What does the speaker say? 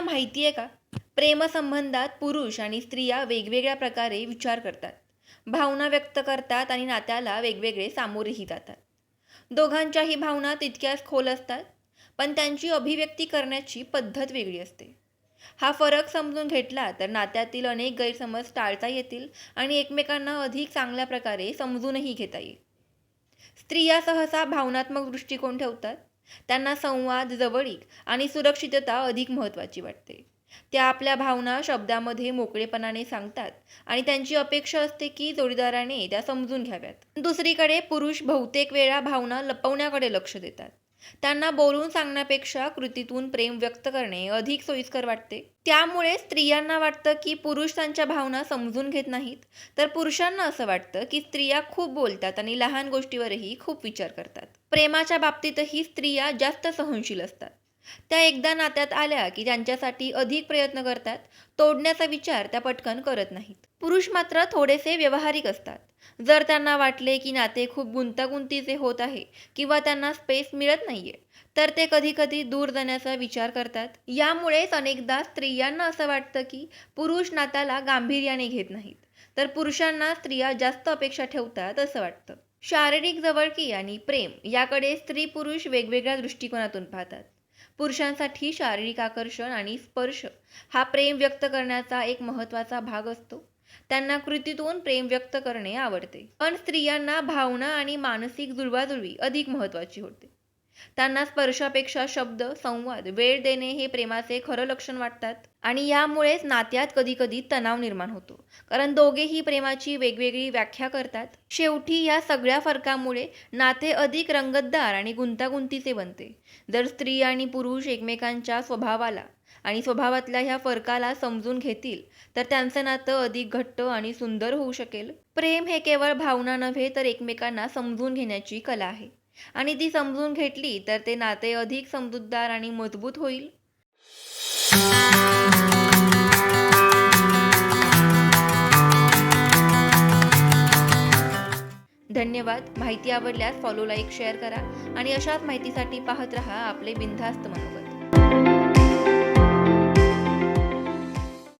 माहिती आहे का? प्रेमसंबंधात पुरुष आणि स्त्रिया वेगवेगळ्या प्रकारे विचार करतात. भावना व्यक्त करतात आणि नात्याला वेगवेगळे सामोरेही जातात. दोघांच्याही भावना तितक्याच खोल असतात पण त्यांची अभिव्यक्ती करण्याची पद्धत वेगळी असते. हा फरक समजून घेतला तर नात्यातील अनेक गैरसमज टाळता येतील आणि एकमेकांना अधिक चांगल्या प्रकारे समजूनही घेता येईल. स्त्रिया सहसा भावनात्मक दृष्टिकोन ठेवतात त्यांना संवाद जवळीक आणि सुरक्षितता अधिक महत्त्वाची वाटते. त्या आपल्या भावना शब्दामध्ये मोकळेपणाने सांगतात आणि त्यांची अपेक्षा असते की जोडीदाराने त्या समजून घ्याव्यात. दुसरीकडे पुरुष बहुतेक वेळा भावना लपवण्याकडे लक्ष देतात. त्यांना बोलून सांगण्यापेक्षा कृतीतून प्रेम व्यक्त करणे अधिक सोयीस्कर वाटते. त्यामुळे स्त्रियांना वाटतं की पुरुष त्यांच्या भावना समजून घेत नाहीत तर पुरुषांना असं वाटतं की स्त्रिया खूप बोलतात आणि लहान गोष्टीवरही खूप विचार करतात. प्रेमाच्या बाबतीतही स्त्रिया जास्त सहनशील असतात. त्या एकदा नात्यात आल्या की त्यांच्यासाठी अधिक प्रयत्न करतात तोडण्याचा विचार त्या पटकन करत नाहीत. पुरुष मात्र थोडेसे व्यावहारिक असतात. जर त्यांना वाटले की नाते खूप गुंतागुंतीचे होत आहे किंवा त्यांना स्पेस मिळत नाहीये तर ते कधी कधी दूर जाण्याचा विचार करतात. यामुळेच अनेकदा स्त्रियांना असं वाटतं की पुरुष नात्याला गांभीर्याने घेत नाहीत. तर पुरुषांना स्त्रिया जास्त अपेक्षा ठेवतात असं वाटतं. शारीरिक जवळकी आणि प्रेम याकडे स्त्री पुरुष वेगवेगळ्या दृष्टिकोनातून पाहतात. पुरुषांसाठी शारीरिक आकर्षण आणि स्पर्श हा प्रेम व्यक्त करण्याचा एक महत्त्वाचा भाग असतो. त्यांना कृतीतून प्रेम व्यक्त करणे आवडते. पण स्त्रियांना भावना आणि मानसिक जुळवाजुळवी अधिक महत्त्वाची होते. त्यांना स्पर्शापेक्षा शब्द संवाद वेळ देणे हे प्रेमाचे खरं लक्षण वाटतात. आणि यामुळेच नात्यात कधी कधी तणाव निर्माण होतो. कारण दोघेही प्रेमाची वेगवेगळी व्याख्या करतात. शेवटी या सगळ्या फरकामुळे नाते अधिक रंगतदार आणि गुंतागुंतीचे बनते. जर स्त्री आणि पुरुष एकमेकांच्या स्वभावाला आणि स्वभावातल्या ह्या फरकाला समजून घेतील तर त्यांचं नातं अधिक घट्ट आणि सुंदर होऊ शकेल. प्रेम हे केवळ भावना नव्हे तर एकमेकांना समजून घेण्याची कला आहे. आणि ती समजून घेतली तर ते नाते अधिक समजूतदार आणि मजबूत होईल. धन्यवाद. माहिती आवडल्यास फॉलो लाईक शेअर करा आणि अशाच माहितीसाठी पाहत रहा आपले बिनधास्त मनोगत.